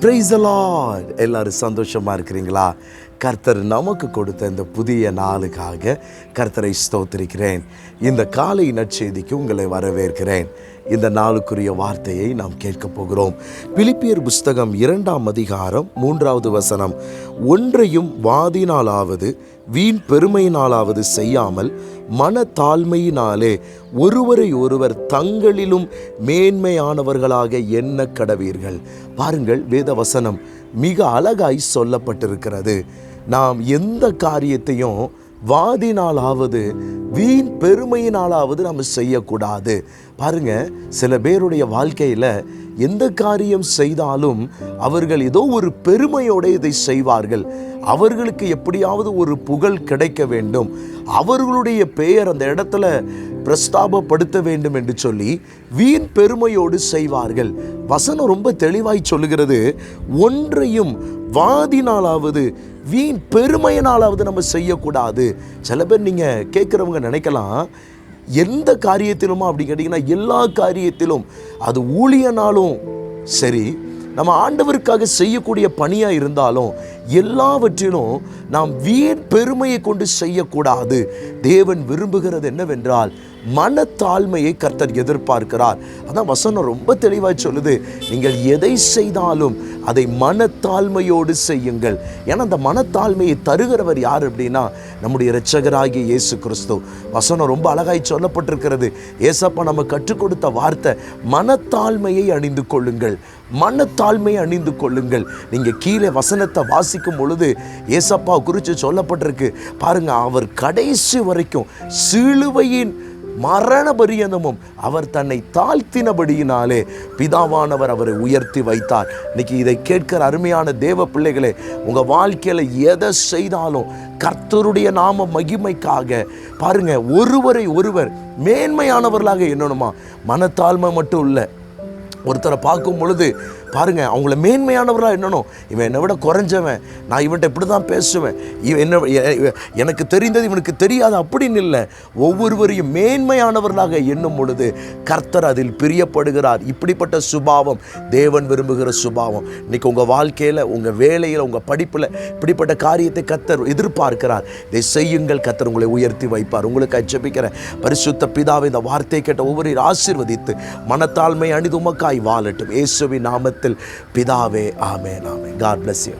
Price எல்லாரும் சந்தோஷமா இருக்கிறீங்களா? கர்த்தர் நமக்கு கொடுத்த இந்த புதிய நாளுக்காக கர்த்தரை ஸ்தோத்திருக்கிறேன். இந்த காலை நற்செய்திக்கு உங்களை வரவேற்கிறேன். இந்த நாளுக்குரிய வார்த்தையை நாம் கேட்கப் போகிறோம். பிலிப்பியர் புஸ்தகம் இரண்டாம் அதிகாரம் மூன்றாவது வசனம். ஒன்றையும் வாதினாலாவது வீண் பெருமையினாலாவது செய்யாமல் மன தாழ்மையினாலே ஒருவரை ஒருவர் தங்களிலும் மேன்மையானவர்களாக எண்ண கடவீர்கள். பாருங்கள் வேத வசனம் மிக அழகாய் சொல்லப்பட்டிருக்கிறது. நாம் எந்த காரியத்தையும் வாதினாலாவது வீண் பெருமையினாலாவது நம்ம செய்யக்கூடாது. பாருங்க சில பேருடைய வாழ்க்கையில் எந்த காரியம் செய்தாலும் அவர்கள் ஏதோ ஒரு பெருமையோடு இதை செய்வார்கள். அவர்களுக்கு எப்படியாவது ஒரு புகழ் கிடைக்க வேண்டும். அவர்களுடைய பெயர் அந்த இடத்துல பிரஸ்தாபப்படுத்த வேண்டும் என்று சொல்லி வீண் பெருமையோடு செய்வார்கள். வசனம் ரொம்ப தெளிவாய் சொல்லுகிறது. ஒன்றையும் வாதினாலாவது வீண் பெருமையினாலாவது நம்ம செய்யக்கூடாது. சில பேர் நீங்கள் கேட்குறவங்க நினைக்கலாம் எந்த காரியத்திலுமா அப்படி கேட்டிங்கன்னா எல்லா காரியத்திலும் அது ஊழியனாலும் சரி நம்ம ஆண்டவருக்காக செய்யக்கூடிய பணியாக இருந்தாலும் எல்லாவற்றிலும் நாம் வீண் பெருமையை கொண்டு செய்யக்கூடாது. தேவன் விரும்புகிறது என்னவென்றால் மனத்தாழ்மையை கர்த்தர் எதிர்பார்க்கிறார். அதான் வசனம் ரொம்ப தெளிவாக சொல்லுது. நீங்கள் எதை செய்தாலும் அதை மனத்தாழ்மையோடு செய்யுங்கள். ஏன்னா அந்த மனத்தாழ்மையை தருகிறவர் யார் அப்படின்னா நம்முடைய இரட்சகராகிய இயேசு கிறிஸ்து. வசனம் ரொம்ப அழகாய் சொல்லப்பட்டிருக்கிறது. ஏசப்பா நம்ம கற்றுக் கொடுத்த வார்த்தை மனத்தாழ்மையை அணிந்து கொள்ளுங்கள். மனத்தாழ்மையை அணிந்து கொள்ளுங்கள். நீங்கள் கீழே வசனத்தை வாசிக்கும் பொழுது ஏசப்பா குறித்து சொல்லப்பட்டிருக்கு. பாருங்க அவர் கடைசி வரைக்கும் சிலுவையின் மரண பரியந்தமும் அவர் தன்னை தாழ்த்தினபடியினாலே பிதாவானவர் அவரை உயர்த்தி வைத்தார். இன்னைக்கு இதை கேட்கிற அருமையான தேவ பிள்ளைகளே உங்கள் வாழ்க்கையில் எதை செய்தாலும் கர்த்தருடைய நாம மகிமைக்காக பாருங்க ஒருவரை ஒருவர் மேன்மையானவர்களாக என்னணுமா மனத்தாழ்மை மட்டும் இல்லை. ஒருத்தரை பார்க்கும் பொழுது பாருங்கள் அவங்கள மேன்மையானவராக என்னணும் இவன் என்னை விட குறைஞ்சவன். நான் இவன்கிட்ட இப்படி தான் பேசுவேன். இவன் என்ன எனக்கு தெரிந்தது இவனுக்கு தெரியாது அப்படின்னு இல்லை. ஒவ்வொருவரையும் மேன்மையானவர்களாக எண்ணும் பொழுது கர்த்தர் அதில் பிரியப்படுகிறார். இப்படிப்பட்ட சுபாவம் தேவன் விரும்புகிற சுபாவம். இன்றைக்கி உங்கள் வாழ்க்கையில் உங்கள் வேலையில் உங்கள் படிப்பில் இப்படிப்பட்ட காரியத்தை கர்த்தர் எதிர்பார்க்கிறார். இதை செய்யுங்கள் கர்த்தர் உங்களை உயர்த்தி வைப்பார். உங்களுக்கு அச்சபிக்கிற பரிசுத்த பிதாவை இந்த வார்த்தை கேட்ட ஒவ்வொரு ஆசீர்வதித்து மனத்தாழ்மை அணிதுமக்காய் வாழட்டும். இயேசுவின் நாமத்தில் பிதாவே ஆமே நாமே காட் பிளஸ் யூ